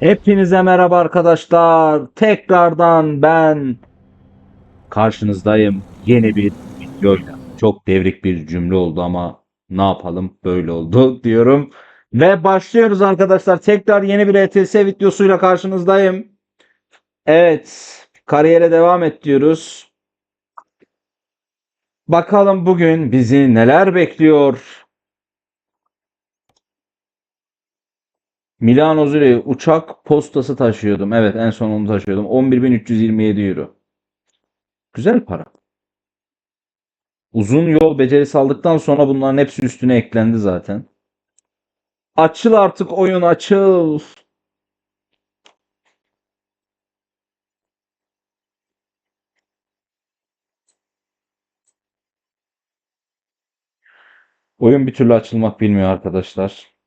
Hepinize merhaba arkadaşlar. Tekrardan ben karşınızdayım yeni bir videoyla. Çok devrik bir cümle oldu ama ne yapalım böyle oldu diyorum. Ve başlıyoruz arkadaşlar. Tekrar yeni bir ETS videosuyla karşınızdayım. Evet, kariyere devam et diyoruz. Bakalım bugün bizi neler bekliyor. Milano Zürih uçak postası taşıyordum. Evet en son onu taşıyordum. 11.327 euro. Güzel para. Uzun yol becerisi aldıktan sonra bunların hepsi üstüne eklendi zaten. Açıl artık oyun açıl. Oyun bir türlü açılmak bilmiyor arkadaşlar.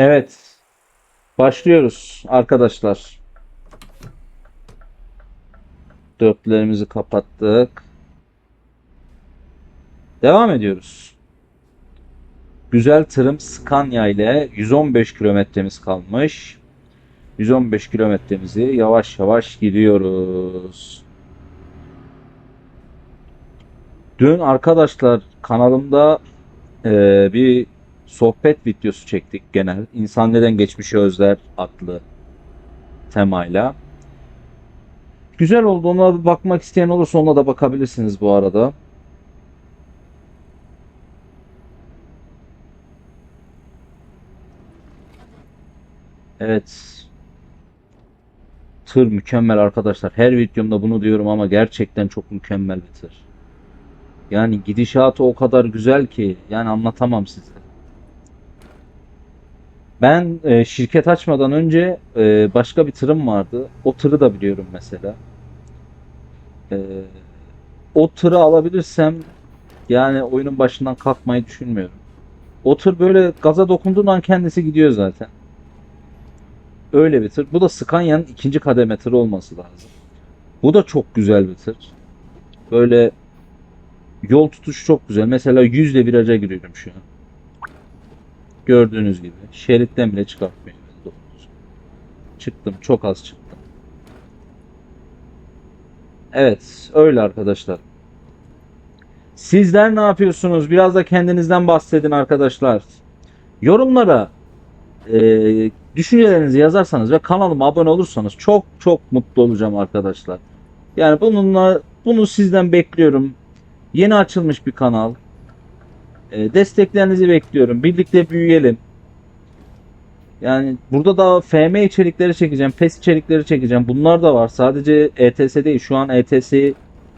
Evet. Başlıyoruz arkadaşlar. Dörtlerimizi kapattık. Devam ediyoruz. Güzel tırım Scania ile 115 kilometremiz kalmış. 115 kilometremizi yavaş yavaş gidiyoruz. Dün arkadaşlar kanalımda eee, bir sohbet videosu çektik genel. İnsan neden geçmişi özler adlı temayla. Güzel olduğuna bir bakmak isteyen olursa ona da bakabilirsiniz bu arada. Evet. Tır mükemmel arkadaşlar. Her videomda bunu diyorum ama gerçekten çok mükemmel bir tır. Yani gidişatı o kadar güzel ki yani anlatamam size. Ben e, şirket açmadan önce e, başka bir tırım vardı. O tırı da biliyorum mesela. E, o tırı alabilirsem yani oyunun başından kalkmayı düşünmüyorum. O tır böyle gaza dokunduğun an kendisi gidiyor zaten. Öyle bir tır. Bu da Scania'nın ikinci kademe tırı olması lazım. Bu da çok güzel bir tır. Böyle yol tutuşu çok güzel. Mesela yüzle viraja giriyorum şu an. Gördüğünüz gibi. Şeritten bile çıkartmıyor. beni doğrusu. Çıktım. Çok az çıktım. Evet. Öyle arkadaşlar. Sizler ne yapıyorsunuz? Biraz da kendinizden bahsedin arkadaşlar. Yorumlara e, düşüncelerinizi yazarsanız ve kanalıma abone olursanız çok çok mutlu olacağım arkadaşlar. Yani bununla bunu sizden bekliyorum. Yeni açılmış bir kanal. E, desteklerinizi bekliyorum. Birlikte büyüyelim. Yani burada da FM içerikleri çekeceğim, PES içerikleri çekeceğim. Bunlar da var. Sadece ETS değil. Şu an ETS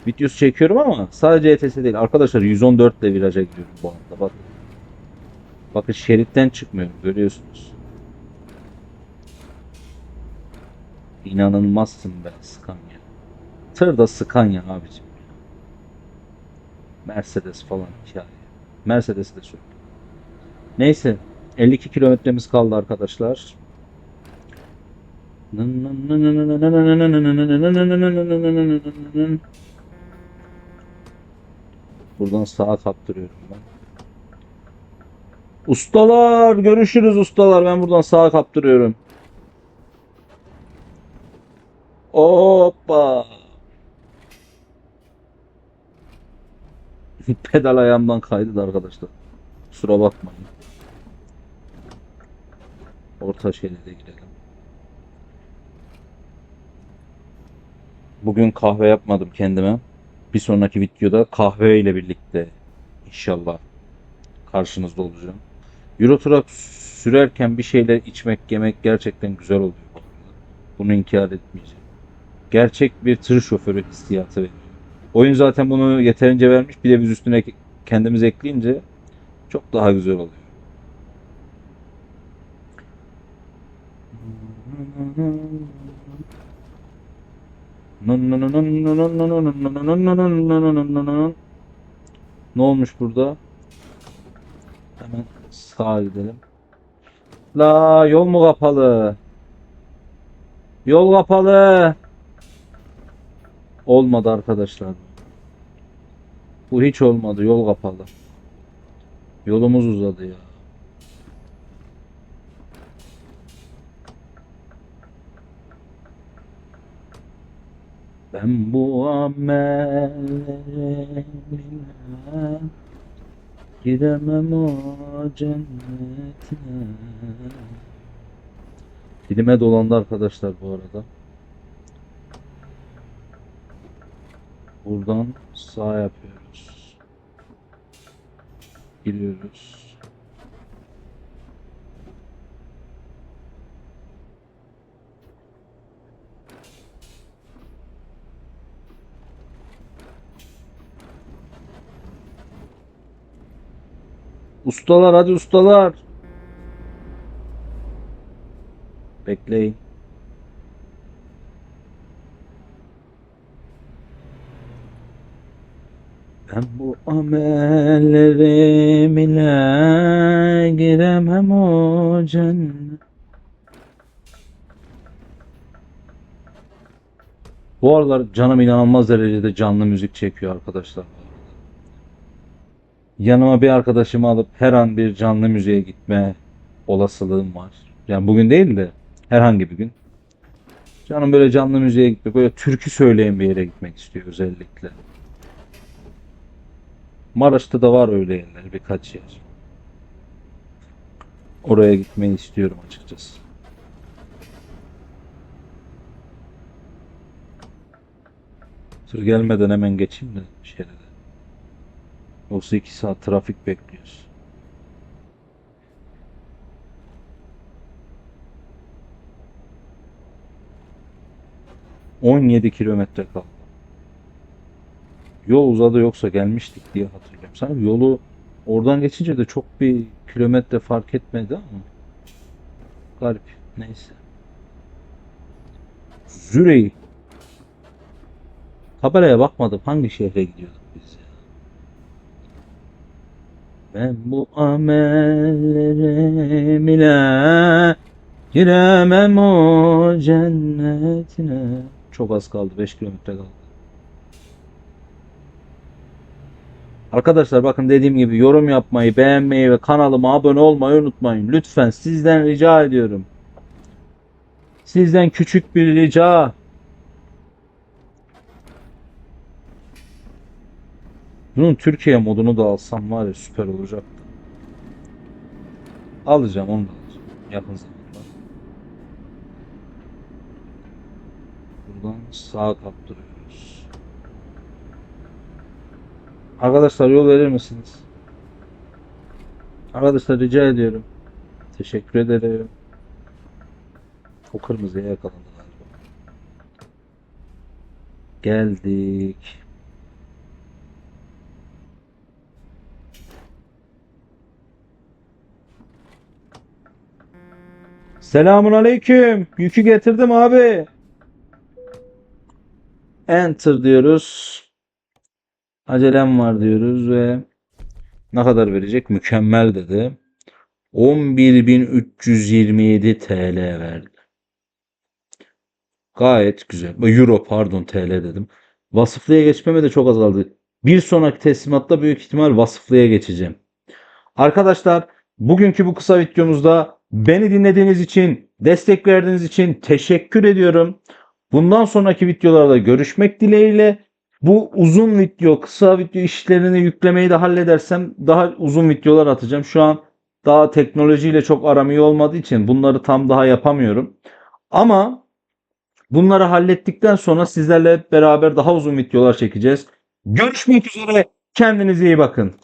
videosu çekiyorum ama sadece ETS değil. Arkadaşlar 114 ile viraja giriyorum bu anda. Bakın. Bakın şeritten çıkmıyorum. Görüyorsunuz. İnanılmazsın be Scania. Tır da Scania abicim. Mercedes falan hikaye. Mercedes'i de sür. Neyse. 52 kilometremiz kaldı arkadaşlar. Buradan sağa kaptırıyorum ben. Ustalar görüşürüz ustalar. Ben buradan sağa kaptırıyorum. Hoppa. Pedal ayağımdan kaydı da arkadaşlar. Kusura bakmayın. Orta şeride gidelim. Bugün kahve yapmadım kendime. Bir sonraki videoda kahve ile birlikte inşallah karşınızda olacağım. Euro Truck sürerken bir şeyler içmek, yemek gerçekten güzel oluyor. Bunu inkar etmeyeceğim. Gerçek bir tır şoförü hissiyatı veriyor. Oyun zaten bunu yeterince vermiş. Bir de biz üstüne kendimiz ekleyince çok daha güzel oluyor. Ne olmuş burada? Hemen sağa gidelim. La yol mu kapalı? Yol kapalı. Olmadı arkadaşlar. Bu hiç olmadı. Yol kapalı. Yolumuz uzadı ya. Ben bu amellerine giremem o cennete. Dilime dolandı arkadaşlar bu arada. Buradan sağ yapıyoruz. Giriyoruz. Ustalar hadi ustalar. Bekleyin. Ben bu amellerim ile giremem o cennet. Bu aralar canım inanılmaz derecede canlı müzik çekiyor arkadaşlar. Yanıma bir arkadaşımı alıp her an bir canlı müziğe gitme olasılığım var. Yani bugün değil de herhangi bir gün. Canım böyle canlı müziğe gitmek, böyle türkü söyleyen bir yere gitmek istiyor özellikle. Maraş'ta da var öyle yerler birkaç yer. Oraya gitmeyi istiyorum açıkçası. Tır gelmeden hemen geçeyim de şeride. Yoksa iki saat trafik bekliyoruz. On yedi kilometre kaldı. Yol uzadı yoksa gelmiştik diye hatırlıyorum. Sanırım yolu oradan geçince de çok bir kilometre fark etmedi ama garip. Neyse. Zürey. Tabelaya bakmadım. Hangi şehre gidiyorduk biz ya? Ben bu amellerim ile giremem o cennetine. Çok az kaldı. 5 kilometre kaldı. Arkadaşlar bakın dediğim gibi yorum yapmayı, beğenmeyi ve kanalıma abone olmayı unutmayın. Lütfen sizden rica ediyorum. Sizden küçük bir rica. Bunun Türkiye modunu da alsam var ya süper olacaktı. Alacağım onu da alacağım. Yakın zamanda. Buradan sağa kaptırıyoruz. Arkadaşlar yol verir misiniz? Arkadaşlar rica ediyorum. Teşekkür ederim. O kırmızıya yakalandı. Geldik. Selamun aleyküm. Yükü getirdim abi. Enter diyoruz. Acelem var diyoruz ve ne kadar verecek? Mükemmel dedi. 11.327 TL verdi. Gayet güzel. Euro pardon TL dedim. Vasıflıya geçmeme de çok azaldı. Bir sonraki teslimatta büyük ihtimal vasıflıya geçeceğim. Arkadaşlar bugünkü bu kısa videomuzda beni dinlediğiniz için, destek verdiğiniz için teşekkür ediyorum. Bundan sonraki videolarda görüşmek dileğiyle. Bu uzun video, kısa video işlerini yüklemeyi de halledersem daha uzun videolar atacağım. Şu an daha teknolojiyle çok aram iyi olmadığı için bunları tam daha yapamıyorum. Ama bunları hallettikten sonra sizlerle beraber daha uzun videolar çekeceğiz. Görüşmek üzere. Kendinize iyi bakın.